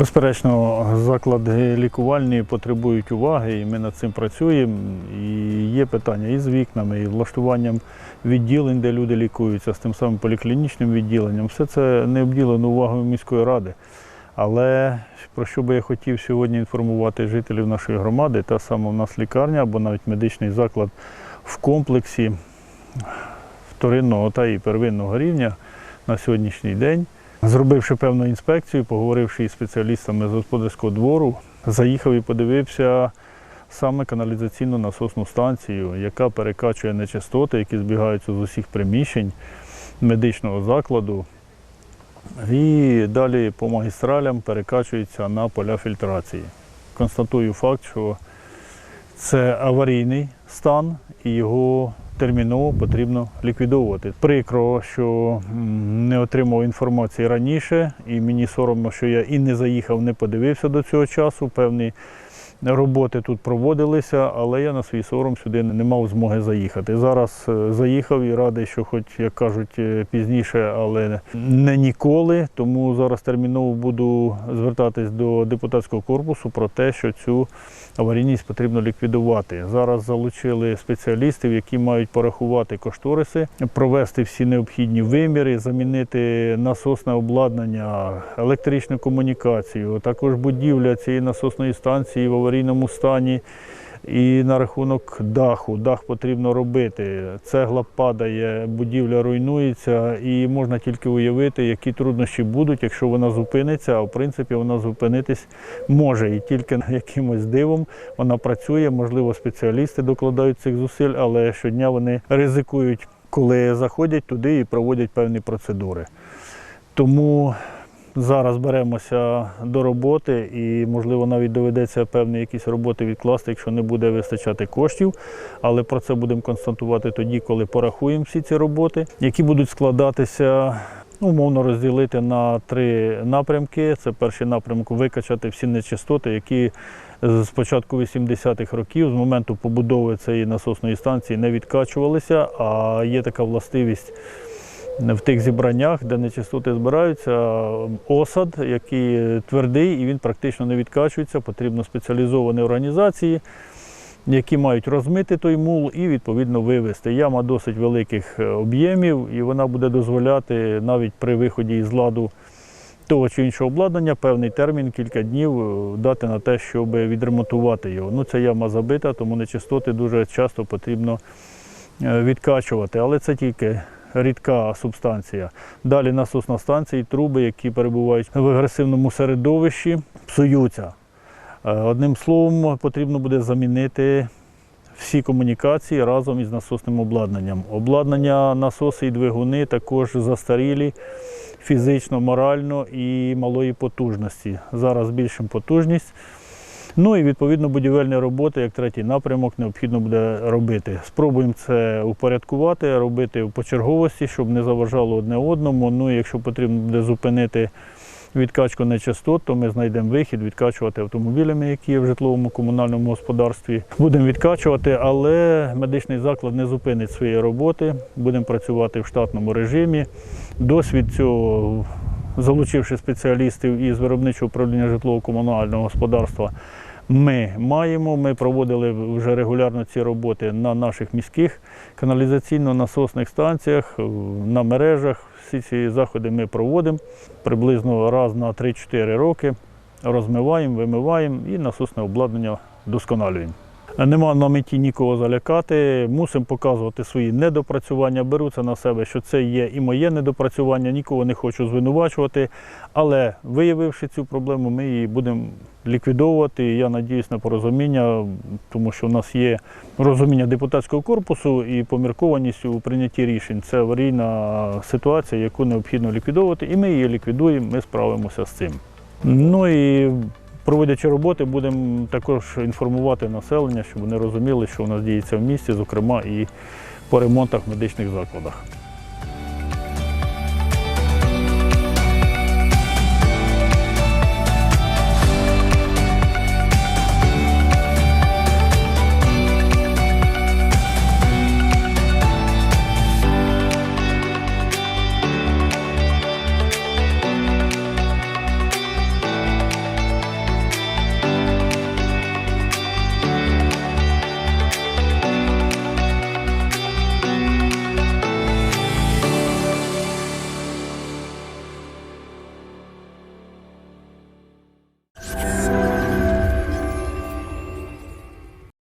Безперечно, заклади лікувальні потребують уваги, і ми над цим працюємо. І є питання і з вікнами, і влаштуванням відділень, де люди лікуються, з тим самим поліклінічним відділенням. Все це не обділено увагою міської ради. Але про що би я хотів сьогодні інформувати жителів нашої громади, та саме у нас лікарня або навіть медичний заклад в комплексі вторинного та і первинного рівня на сьогоднішній день. Зробивши певну інспекцію, поговоривши із спеціалістами з господарського двору, заїхав і подивився саме каналізаційну насосну станцію, яка перекачує нечистоти, які збігаються з усіх приміщень медичного закладу. І далі по магістралям перекачується на поля фільтрації. Констатую факт, що це аварійний стан і його терміново потрібно ліквідовувати. Прикро, що не отримав інформації раніше, і мені соромно, що я і не заїхав, не подивився до цього часу. Певні роботи тут проводилися, але я на свій сором сюди не мав змоги заїхати. Зараз е, заїхав і радий, що, хоч як кажуть, е, пізніше, але не ніколи. Тому зараз терміново буду звертатись до депутатського корпусу про те, що цю аварійність потрібно ліквідувати. Зараз залучили спеціалістів, які мають порахувати кошториси, провести всі необхідні виміри, замінити насосне обладнання, електричну комунікацію, також будівля цієї насосної станції в аварійному стані. І на рахунок даху. Дах потрібно робити. Цегла падає, будівля руйнується, і можна тільки уявити, які труднощі будуть, якщо вона зупиниться. А в принципі вона зупинитись може. І тільки якимось дивом вона працює. Можливо, спеціалісти докладають цих зусиль, але щодня вони ризикують, коли заходять туди і проводять певні процедури. Тому Зараз беремося до роботи і, можливо, навіть доведеться певні якісь роботи відкласти, якщо не буде вистачати коштів. Але про це будемо констатувати тоді, коли порахуємо всі ці роботи, які будуть складатися. ну, Умовно розділити на три напрямки. Це перший напрямок викачати всі нечистоти, які з початку 80-х років, з моменту побудови цієї насосної станції, не відкачувалися, а є така властивість в тих зібраннях, де нечистоти збираються, осад, який твердий і він практично не відкачується. Потрібно спеціалізовані організації, які мають розмити той мул і відповідно вивезти. Яма досить великих е, об'ємів, і вона буде дозволяти навіть при виході із ладу того чи іншого обладнання певний термін, кілька днів е, дати на те, щоб відремонтувати його. Ну, ця яма забита, тому нечистоти дуже часто потрібно е, відкачувати, але це тільки рідка субстанція. Далі насосна станція і труби, які перебувають в агресивному середовищі, псуються. Е, Одним словом, потрібно буде замінити всі комунікації разом із насосним обладнанням. Обладнання насоси і двигуни також застарілі фізично, морально і малої потужності. Зараз збільшимо потужність. Ну і відповідно будівельні роботи, як третій напрямок, необхідно буде робити. Спробуємо це упорядкувати, робити в почерговості, щоб не заважало одне одному. Ну і якщо потрібно буде зупинити відкачку нечистот, то ми знайдемо вихід відкачувати автомобілями, які є в житловому комунальному господарстві. Будемо відкачувати, але медичний заклад не зупинить своєї роботи. Будемо працювати в штатному режимі. Досвід цього залучивши спеціалістів із виробничого управління житлово-комунального господарства, ми маємо. Ми проводили вже регулярно ці роботи на наших міських каналізаційно-насосних станціях, на мережах. Всі ці заходи ми проводимо приблизно раз на 3-4 роки. Розмиваємо, вимиваємо і насосне обладнання вдосконалюємо. Нема на меті нікого залякати, мусимо показувати свої недопрацювання. Беру це на себе, що це є і моє недопрацювання, нікого не хочу звинувачувати. Але виявивши цю проблему, ми її будемо ліквідовувати. Я надіюсь на порозуміння, тому що у нас є розуміння депутатського корпусу і поміркованість у прийнятті рішень. Це аварійна ситуація, яку необхідно ліквідовувати, і ми її ліквідуємо, ми справимося з цим. Ну і Проводячи роботи, будемо також інформувати населення, щоб вони розуміли, що у нас діється в місті, зокрема і по ремонтах в медичних закладах.